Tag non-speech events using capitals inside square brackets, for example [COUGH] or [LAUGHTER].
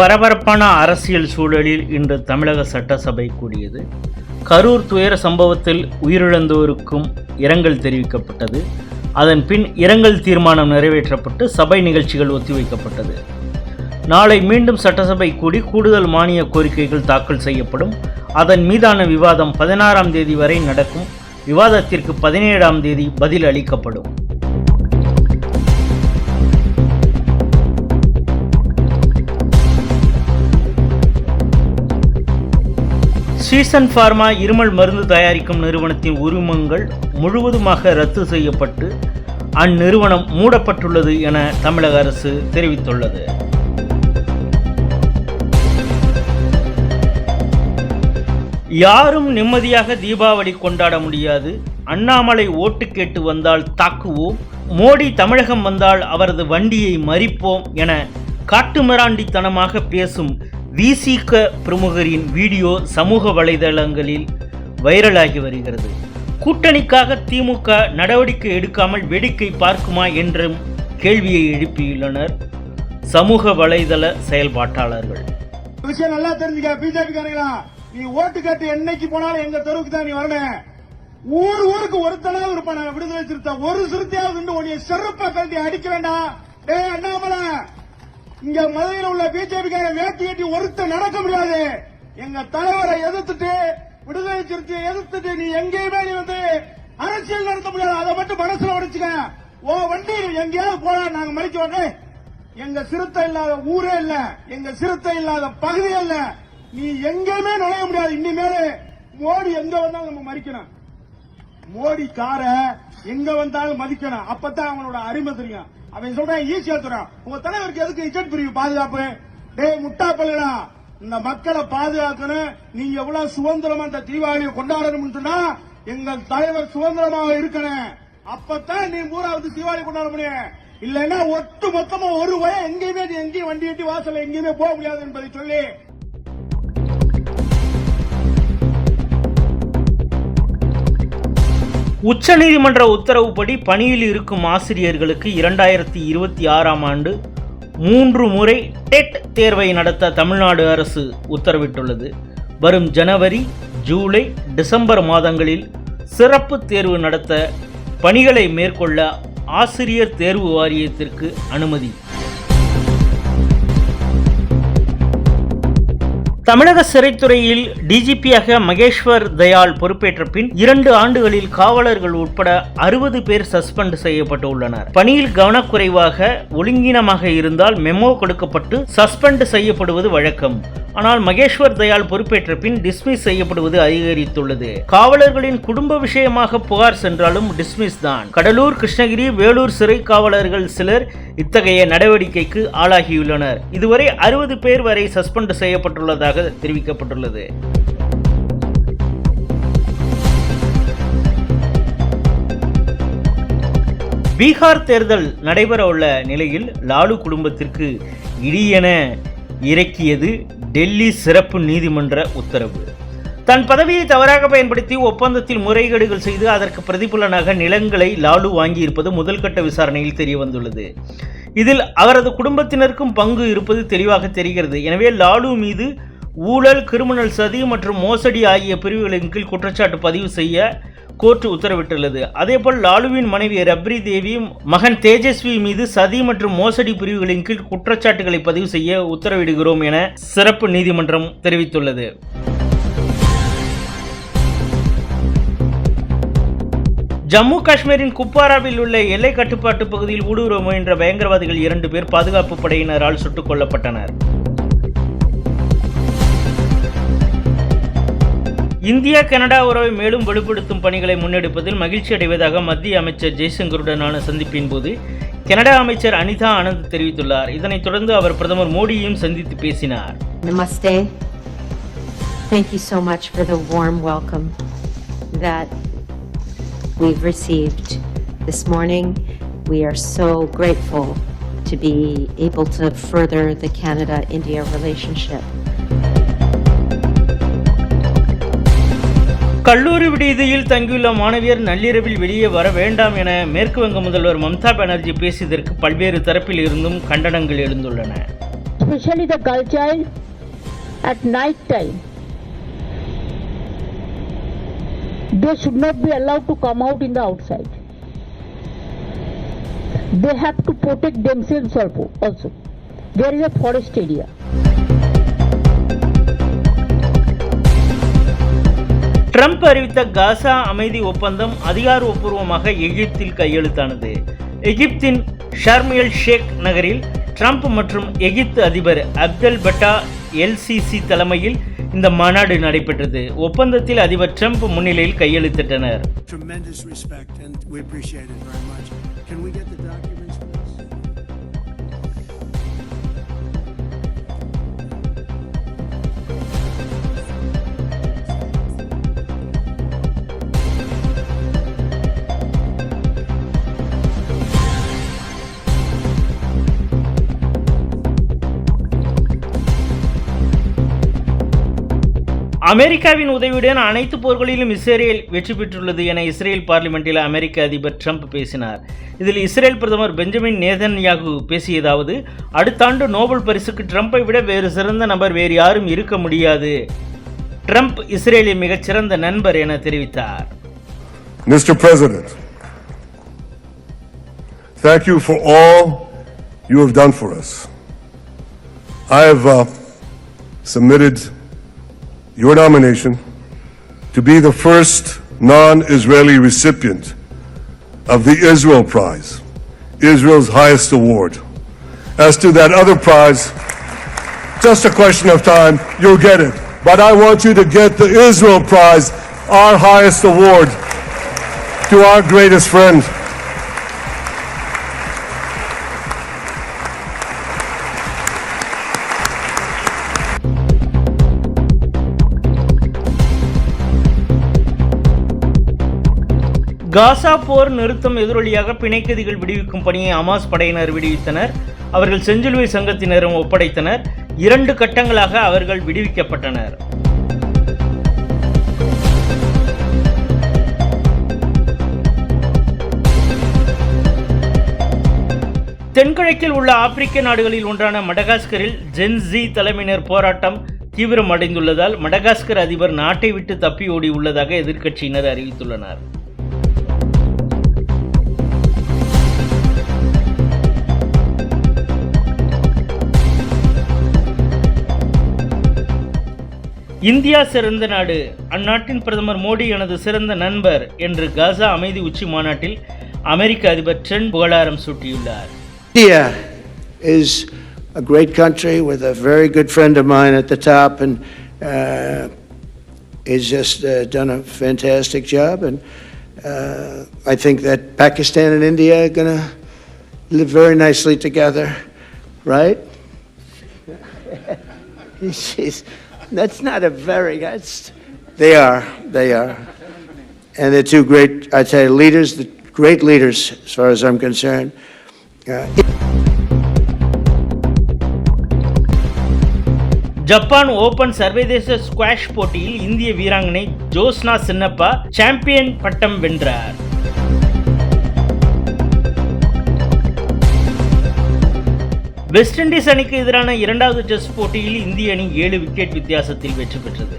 பரபரப்பான அரசியல் சூழலில் இன்று தமிழக சட்டசபை கூடியது. கரூர் துயர சம்பவத்தில் உயிரிழந்தோருக்கும் இரங்கல் தெரிவிக்கப்பட்டது. அதன் பின் இரங்கல் தீர்மானம் நிறைவேற்றப்பட்டு சபை நிகழ்ச்சிகள் ஒத்திவைக்கப்பட்டது. நாளை மீண்டும் சட்டசபை கூடி கூடுதல் மானிய கோரிக்கைகள் தாக்கல் செய்யப்படும். அதன் மீதான விவாதம் பதினாறாம் தேதி வரை நடக்கும். விவாதத்திற்கு பதினேழாம் தேதி பதில் அளிக்கப்படும் சீசன் ஃபார்மா இருமல் மருந்து தயாரிக்கும் நிறுவனத்தின் உரிமங்கள் முழுவதுமாக ரத்து செய்யப்பட்டு அந்நிறுவனம் மூடப்பட்டுள்ளது என தமிழக அரசு தெரிவித்துள்ளது. யாரும் நிம்மதியாக தீபாவளி கொண்டாட முடியாது. அண்ணாமலை ஓட்டு கேட்டு வந்தால் தாக்குவோம். மோடி தமிழகம் வந்தால் அவரது வண்டியை மறிப்போம் என காட்டுமிராண்டித்தனமாக பேசும் விசிக பிரமுகரின் வீடியோ சமூக வலைதளங்களில் வைரலாகி வருகிறது. கூட்டணிக்காக திமுக நடவடிக்கை எடுக்காமல் வேடிக்கை பார்க்குமா என்றும் கேள்வியை எழுப்பியுள்ளனர் சமூக வலைதள செயல்பாட்டாளர்கள். விஷயம் நல்லா தெரிஞ்சுக்க பிஜேபி காரங்களா? நீ ஓட்டு கட்டு என்னைக்கு போனாலும் எங்க தெருவுக்கு தான் நீ வரணும். ஊர் ஊருக்கு ஒருத்தனாவது இருப்பான விடுதலை சிறுத்தை ஒரு சிறுத்தையாவது உன்னைய செருப்பை கழட்டி அடிக்கிறேன்டா வேண்டாம். டேய் அண்ணாமலை. இங்க மதுரையில் உள்ள பிஜேபிக்கார வேட்டி கட்டி ஒருத்தன் நடக்க முடியாது. எங்க தலைவரை எதிர்த்துட்டு விடுதலை சிறுத்தையை எதிர்த்துட்டு நீ எங்கேயுமே நீ வந்து அரசியல் நடத்த முடியாது. அதை மட்டும் மனசுல உடைச்சுக்க ஓ வண்டி எங்கேயாவது போனா நாங்க மறிக்க உடனே எங்க சிறுத்தை இல்லாத ஊரே இல்ல. எங்க சிறுத்தை இல்லாத பகுதியே இல்ல. நீ எங்கேயுமே நுழைய முடியாது. இனிமேல் மோடி எங்க வந்தாலும் நம்ம மறிக்கணும். மோடி கார எங்க வந்தாலும் மதிக்கணும். அப்பதான் அவனோட அருமை தெரியும். அவன் சொல்றான் ஈஸியா தரான். உங்க தலைவருக்கு எதுக்கு இஜெட் பிரிவு பாதுகாப்பு? டேய் முட்டா பல்லுடா. இந்த மக்களை பாதுகாக்கணும். நீங்க எவ்வளவு சுதந்திரமா இந்த தீபாவளியை கொண்டாடணும்னு சொன்னா எங்கள் தலைவர் சுதந்திரமாக இருக்கணும். அப்பதான் நீ ஊராவது தீபாவளி கொண்டாட முடியும். இல்லைன்னா ஒட்டு மொத்தமா ஒரு வய எங்கேயுமே நீ எங்கேயும் வண்டி எட்டி வாசல் எங்கேயுமே போக முடியாது என்பதை சொல்லி உச்சநீதிமன்ற உத்தரவுப்படி பணியில் இருக்கும் ஆசிரியர்களுக்கு இரண்டாயிரத்தி இருபத்தி ஆறாம் ஆண்டு மூன்று முறை டெட் தேர்வை நடத்த தமிழ்நாடு அரசு உத்தரவிட்டுள்ளது. வரும் ஜனவரி ஜூலை டிசம்பர் மாதங்களில் சிறப்பு தேர்வு நடத்த பணிகளை மேற்கொள்ள ஆசிரியர் தேர்வு வாரியத்திற்கு அனுமதி. தமிழக சிறைத்துறையில் டிஜிபியாக மகேஸ்வர் தயாள் பொறுப்பேற்ற பின் இரண்டு ஆண்டுகளில் காவலர்கள் உட்பட அறுபது பேர் சஸ்பெண்ட் செய்யப்பட்டுள்ளனர். பணியில் கவனக்குறைவாக ஒழுங்கீனமாக இருந்தால் மெமோ கொடுக்கப்பட்டு சஸ்பெண்ட் செய்யப்படுவது வழக்கம். ஆனால் மகேஸ்வர் தயாள் பொறுப்பேற்ற பின் டிஸ்மிஸ் செய்யப்படுவது அதிகரித்துள்ளது. காவலர்களின் குடும்ப விஷயமாக புகார் சென்றாலும் டிஸ்மிஸ் தான். கடலூர் கிருஷ்ணகிரி வேலூர் சிறை காவலர்கள் சிலர் இத்தகைய நடவடிக்கைக்கு ஆளாகியுள்ளனர். இதுவரை அறுபது பேர் வரை சஸ்பெண்ட் செய்யப்பட்டுள்ளதாக தெரிவிக்கப்பட்டுள்ளது. பீகார் தேர்தல் நடைபெறவுள்ள நிலையில் லாலு குடும்பத்திற்கு இடியென இறக்கியது டெல்லி சிறப்பு நீதிமன்ற உத்தரவு. தன் பதவியை தவறாக பயன்படுத்தி ஒப்பந்தத்தில் முறைகேடுகள் செய்து அதற்கு பிரதிபலனாக நிலங்களை லாலு வாங்கியிருப்பது முதல்கட்ட விசாரணையில் தெரிய வந்துள்ளது இதில் அவரது குடும்பத்தினருக்கும் பங்கு இருப்பது தெளிவாக தெரிகிறது. எனவே லாலு மீது ஊழல் கிரிமினல் சதி மற்றும் மோசடி ஆகிய பிரிவுகளின் கீழ் குற்றச்சாட்டு பதிவு செய்ய கோர்ட் உத்தரவிட்டுள்ளது. அதேபோல் லாலுவின் மனைவி ரப்ரி தேவி மகன் தேஜஸ்வி மீது சதி மற்றும் மோசடி பிரிவுகளின் கீழ் குற்றச்சாட்டுகளை பதிவு செய்ய உத்தரவிடுகிறோம் என சிறப்பு நீதிமன்றம் தெரிவித்துள்ளது. ஜம்மு காஷ்மீரின் குப்வாராவில் உள்ள எல்லை கட்டுப்பாட்டு பகுதியில் ஊடுருவ முயன்ற பயங்கரவாதிகள் இரண்டு பேர் பாதுகாப்பு படையினரால் சுட்டுக் கொல்லப்பட்டனர். இந்தியா கனடா உறவை மேலும் வலுப்படுத்தும் பணிகளை முன்னெடுப்பதில் மகிழ்ச்சி அடைவதாக மத்திய அமைச்சர் ஜெய்சங்கருடனான சந்திப்பின் போது கனடா அமைச்சர் அனிதா ஆனந்த் தெரிவித்துள்ளார் இதனைத் தொடர்ந்து அவர் பிரதமர் மோடியையும் சந்தித்து பேசினார் நமஸ்தே Thank you so much for the warm welcome that we've received this morning. We are so grateful to be able to further the Canada India relationship. கல்லூரி விடுதியில் தங்கியுள்ள மாணவியர் நள்ளிரவில் வெளியே வர வேண்டாம் என மேற்கு வங்க முதல்வர் மம்தா பானர்ஜி பேசியதற்கு பல்வேறு தரப்பில் இருந்தும் கண்டனங்கள் எழுந்துள்ளன especially the girl child, at night time. They should not be allowed to come out in the outside. They have to protect themselves also. There is a forest area. Trump அறிவித்த காசா அமைதி ஒப்பந்தம் அதிகாரப்பூர்வமாக எகிப்தில் கையெழுத்தானது. எகிப்தின் ஷர்மியல் ஷேக் நகரில் Trump மற்றும் எகிப்து அதிபர் அப்தல் பட்டா எல்சிசி தலைமையில் இந்த மாநாடு நடைபெற்றது. ஒப்பந்தத்தில் அதிபர் ட்ரம்ப் முன்னிலையில் கையெழுத்திட்டனர். அமெரிக்காவின் உதவியுடன் அனைத்து போர்களிலும் இஸ்ரேல் வெற்றி பெற்றுள்ளது என இஸ்ரேல் பார்லிமெண்டில் அமெரிக்க அதிபர் ட்ரம்ப் பேசினார் இதில் இஸ்ரேல் பிரதமர் பெஞ்சமின் நேதன்யாகு பேசியதாவது அடுத்த ஆண்டு நோபல் பரிசுக்கு ட்ரம்பை விட வேறு சிறந்த நபர் வேறு யாரும் இருக்க முடியாது ட்ரம்ப் இஸ்ரேலின் மிகச்சிறந்த நண்பர் என தெரிவித்தார் Mr. President, thank you for all you have done for us. I have uh, submitted your nomination to be the first non-Israeli recipient of the Israel Prize, Israel's highest award. As to that other prize, just a question of time, you'll get it. But I want you to get the Israel Prize, our highest award, to our greatest friend. காசா போர் நிறுத்தம் எதிரொலியாக பிணைக்கதிகள் விடுவிக்கும் பணியை அமாஸ் படையினர் விடுவித்தனர். அவர்கள் செஞ்சிலுவை சங்கத்தினரும் ஒப்படைத்தனர். இரண்டு கட்டங்களாக அவர்கள் விடுவிக்கப்பட்டனர். தென்கிழக்கில் உள்ள ஆப்பிரிக்க நாடுகளில் ஒன்றான மடகாஸ்கரில் ஜென்ஸி தலைமையினர் போராட்டம் தீவிரமடைந்துள்ளதால் மடகாஸ்கர் அதிபர் நாட்டை விட்டு தப்பி ஓடி உள்ளதாக எதிர்க்கட்சியினர் அறிவித்துள்ளனர். இந்தியா சிறந்த நாடு அந்நாட்டின் பிரதமர் மோடி எனது சிறந்த நண்பர் என்று காசா அமைதி உச்சி மாநாட்டில் அமெரிக்க அதிபர் ட்ரெண்ட் புகழாரம் சூட்டியுள்ளார் India is a great country with a very good friend of mine at the top, and uh, he's just uh, done a fantastic job. And uh, I think that Pakistan and India are going to live very nicely together, right? [LAUGHS] Jeez, that's not a very. That's, they are. They are. And they're two great, I tell you, leaders, the great leaders, as far as I'm concerned. Uh, Japan open சர்வதேச squash போட்டியில் இந்திய வீராங்கனை Joshna Chinappa champion பட்டம் வென்றார் west Indies அணிக்கு எதிரான இரண்டாவது test போட்டியில் இந்திய அணி ஏழு விக்கெட் வித்தியாசத்தில் வெற்றி பெற்றது.